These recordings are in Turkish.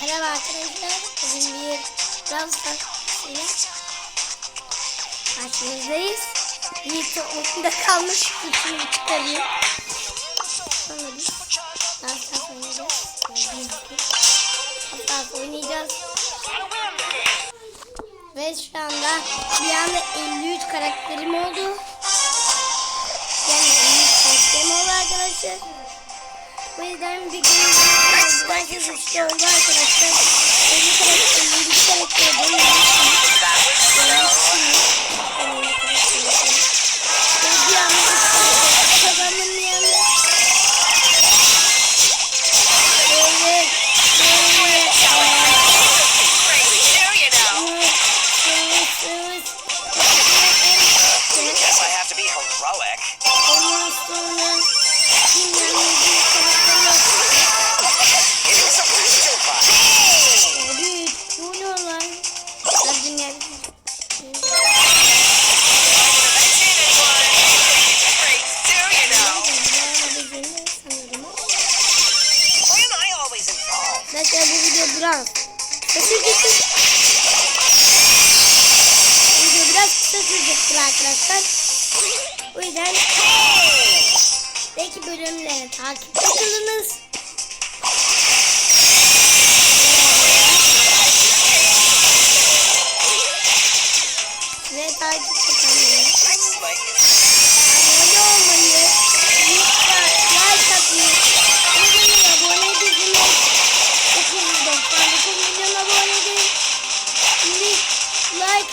Merhaba arkadaşlar. Bugün bir Brawl Stars ile karşınızdayız. Yiğit'e okulda kalmış. Üçünü çıkarıyor. Sonra biz Brawl Stars oynayacağız. Stars oynayacağız. Ve şu anda bir anda 53 karakterim oldu. Yani 53 karakterim oldu arkadaşlar. Bu yüzden bir gün Minecraft you arkadaşlar. like karakter, 50 karakter you. Arkadaşlar bu video biraz kısa sürecektir. Video biraz kısa sürecektir arkadaşlar. O yüzden belki bölümleri takipte kalınız. Ve takipte kalınız.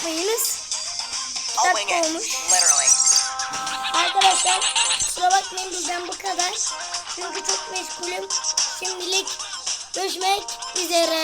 unutmayınız. I'll Dakika olmuş. Arkadaşlar kusura bakmayın bizden bu kadar. Çünkü çok meşgulüm. Şimdilik görüşmek üzere.